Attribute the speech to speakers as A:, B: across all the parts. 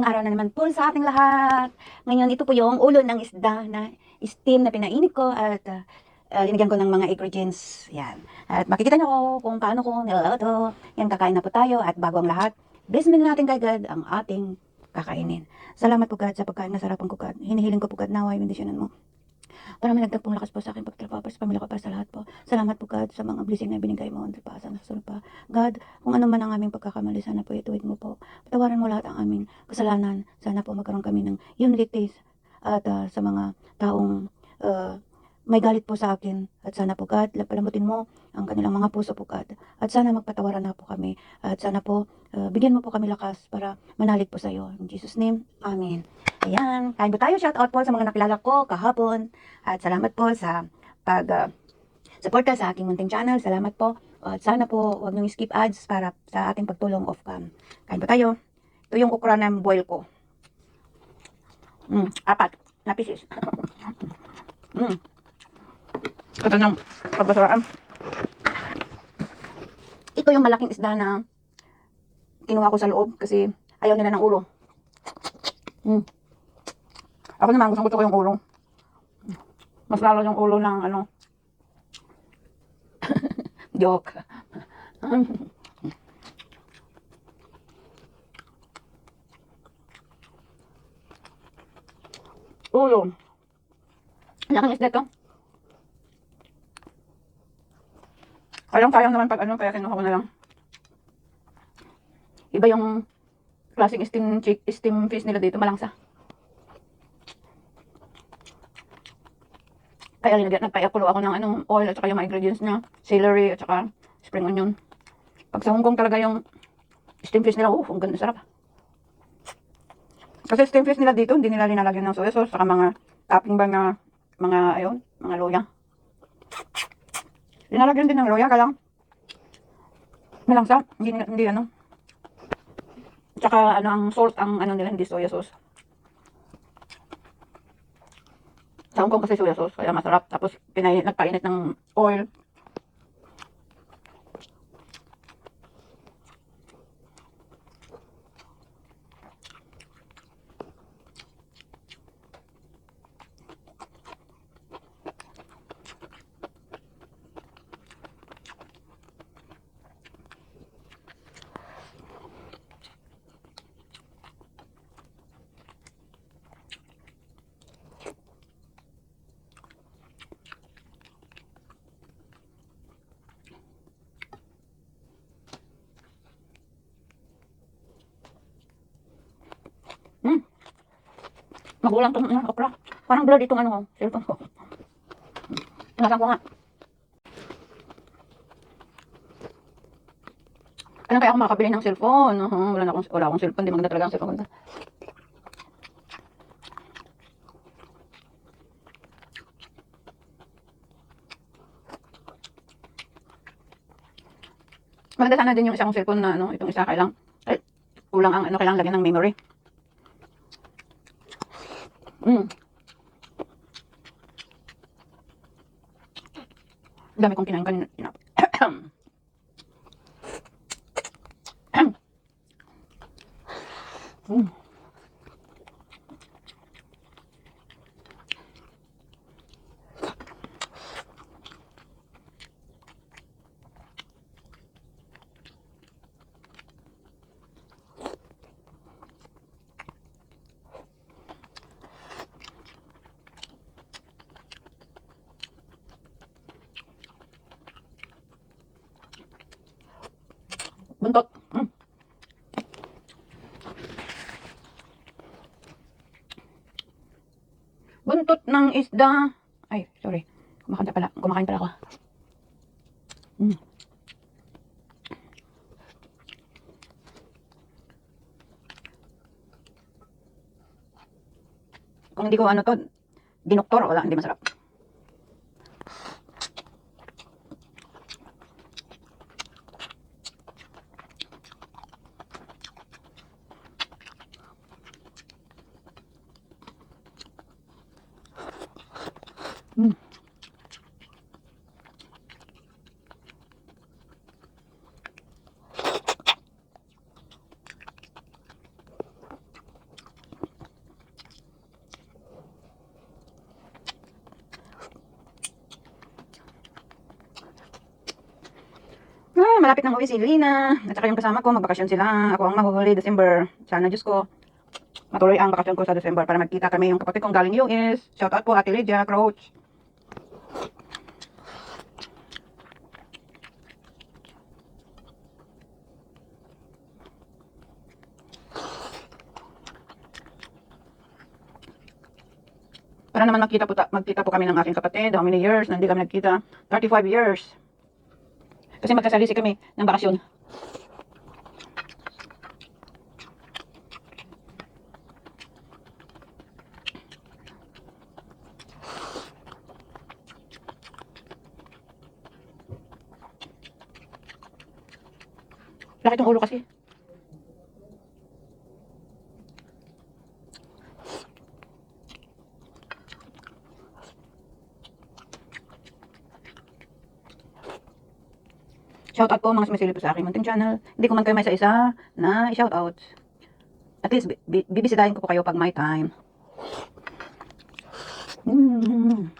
A: na naman po sa ating lahat. Ngayon, ito po yung ulo ng isda na steam na pinainit ko at uh, uh, linagyan ko ng mga ingredients. Yan. At makikita nyo kung paano ko nilalato. Yan, kakain na po tayo. At bago ang lahat, blessing natin kay God ang ating kakainin. Salamat po God sa pagkain na sarapan ko God. Hinihiling ko po God naway bendisyonan mo. Para may nagtagpong lakas po sa akin pagtrabaho para sa pamilya ko para sa lahat po. Salamat po God sa mga blessing na binigay mo. Sa pa, sa nasunod pa. God, kung ano man ang aming pagkakamali, sana po ituwid mo po. Patawarin mo lahat ang aming kasalanan. Sana po magkaroon kami ng unity at ah, sa mga taong ah, may galit po sa akin. At sana po God, palamutin mo ang kanilang mga puso po God. At sana magpatawaran na po kami. At sana po, ah, bigyan mo po kami lakas para manalig po sa iyo. In Jesus name, Amen. Ayan, kain po tayo. Shout out po sa mga nakilala ko kahapon. At salamat po sa pag ah, suporta sa aking munting channel. Salamat po. At sana po, huwag niyong skip ads para sa ating pagtulong off cam. Kain po tayo. Ito yung okra na boil ko. Mm, apat na pieces. mm. Ito ng pagbasaraan. Ito yung malaking isda na kinuha ko sa loob kasi ayaw nila ng ulo. Mm. Ako naman, gusto ko yung ulo. Mas lalo yung ulo ng ano. Joke. ulo. Laking isda to. Kayang sayang naman pag ano, kaya kinuha ko na lang. Iba yung klaseng steam, chick, steam fish nila dito, malangsa. Kaya linagyan, nagpa-kulo ako ng anong oil at saka yung ingredients niya. Celery at saka spring onion. Pag sa Hong Kong talaga yung steam fish nila, uh, ang ganda, sarap. Kasi steam fish nila dito, hindi nila linalagyan ng soy sauce, saka mga topping ba na mga, ayun, mga luya. Linalagyan din ng luya, kaya lang, malangsa, hindi, hindi ano. Tsaka ano, ang salt, ang ano nila, hindi soya sauce. Sa Hong Kong kasi soya sauce, kaya masarap. Tapos, pinay, nagpainit ng oil. Hmm. Magulang tong ano, okra. Parang blurred itong ano ko, cellphone ko. Tinasan ko nga. Ano kaya ako makakabili ng cellphone? Uh, wala na akong, wala akong cellphone. Di maganda talaga ang cellphone. Maganda sana din yung isang cellphone na ano, itong isa kailang, ay, kulang ang ano, kailangan lagyan ng memory. Mm. Dami kong kinain kanina. mm. Buntot. Mm. Buntot ng isda. Ay, sorry. Kumakanta pala. Kumakain pala ako. Mm. Kung hindi ko ano to, dinoktor, wala, hindi masarap. Hmm. malapit ng uwi si Lina at saka yung kasama ko, magbakasyon sila. Ako ang mahuhuli December. Sana Diyos ko, matuloy ang bakasyon ko sa December para magkita kami yung kapatid kong galing US. Shoutout po Ate Lydia Crouch. Para naman magkita po, ta- magkita po kami ng aking kapatid. How many years na hindi kami nagkita? 35 years. Kasi magkasalisi kami ng bakasyon. Laki tong ulo kasi. Shout out po mga sumisilip po sa aking munting channel. Hindi ko man kayo may isa-isa na i-shout out. At least, bi- bi- bibisitahin ko po kayo pag may time. Mm.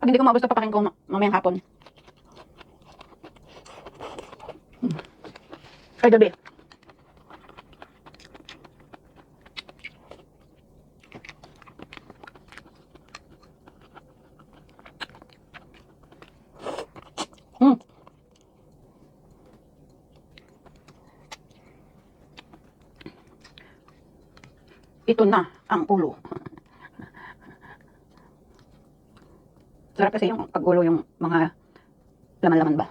A: Pag hindi ko maubos ito, papakin ko ma- mamayang hapon. Mm. Ay, gabi. Mm. Ito na ang ulo. Sarap kasi yung pag-ulo yung mga laman-laman ba.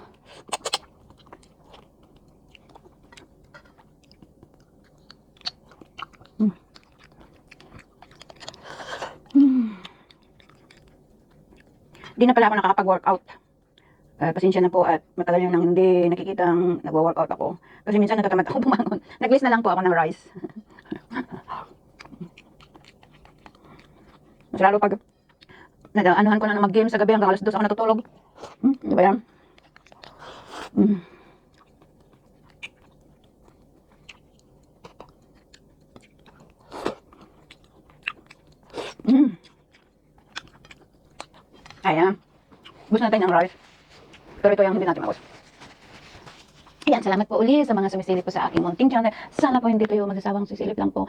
A: Mm. Mm. Di na pala ako nakakapag-workout. Ah, pasensya na po at matagal nang hindi nakikitang nagwa-workout ako. Kasi minsan natatamad ako bumangon. Nag-list na lang po ako ng rice. Mas lalo pag nag-anuhan ko na na mag-game sa gabi hanggang alas 2 ako natutulog. Hmm, di ba yan? Hmm. Hmm. Ayan. Gusto natin ng rice. Pero ito yung hindi natin maus. Ayan, salamat po uli sa mga sumisilip po sa aking munting channel. Sana po hindi kayo magsasawang sisilip lang po.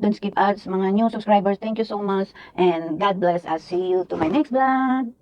A: Don't skip ads, mga new subscribers. Thank you so much. And God bless us. See you to my next vlog.